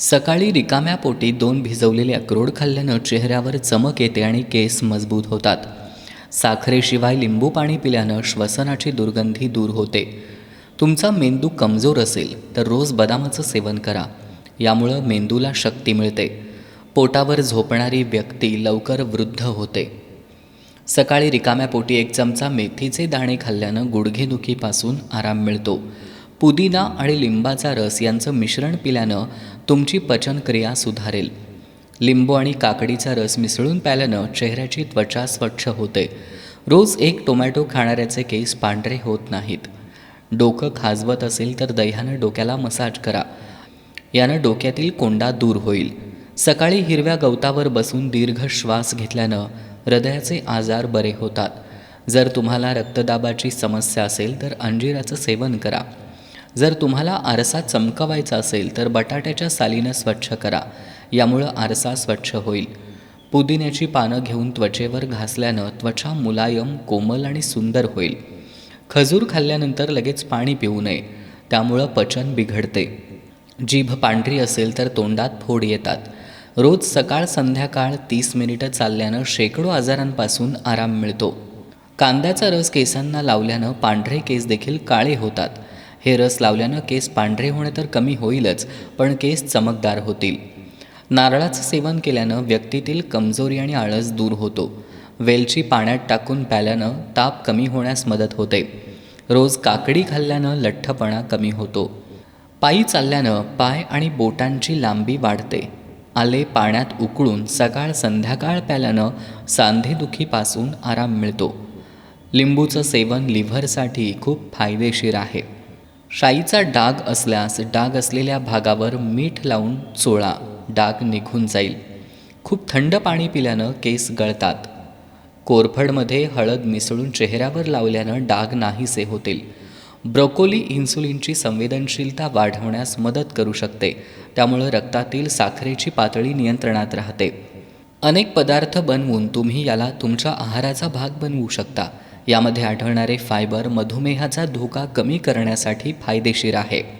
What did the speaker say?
सकाळी रिकाम्या पोटी दोन भिजवलेले अक्रोड खाल्ल्यानं चेहऱ्यावर चमक येते आणि केस मजबूत होतात. साखरेशिवाय लिंबू पाणी पिल्यानं श्वसनाची दुर्गंधी दूर होते. तुमचा मेंदू कमजोर असेल तर रोज बदामाचं सेवन करा. यामुळं मेंदूला शक्ती मिळते. पोटावर झोपणारी व्यक्ती लवकर वृद्ध होते. सकाळी रिकाम्या पोटी एक चमचा मेथीचे दाणे खाल्ल्यानं गुडघेदुखीपासून आराम मिळतो. पुदिना आणि लिंबाचा रस यांचं मिश्रण पिल्यानं तुमची पचनक्रिया सुधारेल. लिंबू आणि काकडीचा रस मिसळून प्याल्यानं चेहऱ्याची त्वचा स्वच्छ होते. रोज एक टोमॅटो खाणाऱ्याचे केस पांढरे होत नाहीत. डोकं खाजवत असेल तर दह्यानं डोक्याला मसाज करा. यानं डोक्यातील कोंडा दूर होईल. सकाळी हिरव्या गवतावर बसून दीर्घ श्वास घेतल्यानं हृदयाचे आजार बरे होतात. जर तुम्हाला रक्तदाबाची समस्या असेल तर अंजिराचं सेवन करा. जर तुम्हाला आरसा चमकवायचा असेल तर बटाट्याच्या सालीनं स्वच्छ करा. यामुळं आरसा स्वच्छ होईल. पुदिन्याची पानं घेऊन त्वचेवर घासल्यानं त्वचा मुलायम कोमल आणि सुंदर होईल. खजूर खाल्ल्यानंतर लगेच पाणी पिऊ नये. त्यामुळं पचन बिघडते. जीभ पांढरी असेल तर तोंडात फोड येतात. रोज सकाळ संध्याकाळ तीस मिनिटं चालल्यानं शेकडो आजारांपासून आराम मिळतो. कांद्याचा रस केसांना लावल्यानं पांढरे केस देखील काळे होतात. हे रस लावल्यानं केस पांढरे होणे तर कमी होईलच पण केस चमकदार होतील. नारळाचं सेवन केल्यानं व्यक्तीतील कमजोरी आणि आळस दूर होतो. वेलची पाण्यात टाकून प्याल्यानं ताप कमी होण्यास मदत होते. रोज काकडी खाल्ल्यानं लठ्ठपणा कमी होतो. पायी चालल्यानं पाय आणि बोटांची लांबी वाढते. आले पाण्यात उकळून सकाळ संध्याकाळ प्याल्यानं सांधेदुखीपासून आराम मिळतो. लिंबूचं सेवन लिव्हरसाठी खूप फायदेशीर आहे. शाईचा डाग असल्यास डाग असलेल्या भागावर मीठ लावून चोळा डाग निघून जाईल. खूप थंड पाणी पिल्यानं केस गळतात. कोरफडमध्ये हळद मिसळून चेहऱ्यावर लावल्यानं डाग नाहीसे होतील. ब्रोकोली इन्सुलिनची संवेदनशीलता वाढवण्यास मदत करू शकते. त्यामुळं रक्तातील साखरेची पातळी नियंत्रणात राहते. अनेक पदार्थ बनवून तुम्ही याला तुमच्या आहाराचा भाग बनवू शकता. यामध्ये आढळणारे फायबर मधुमेहाचा धोका कमी करण्यासाठी फायदेशीर आहे.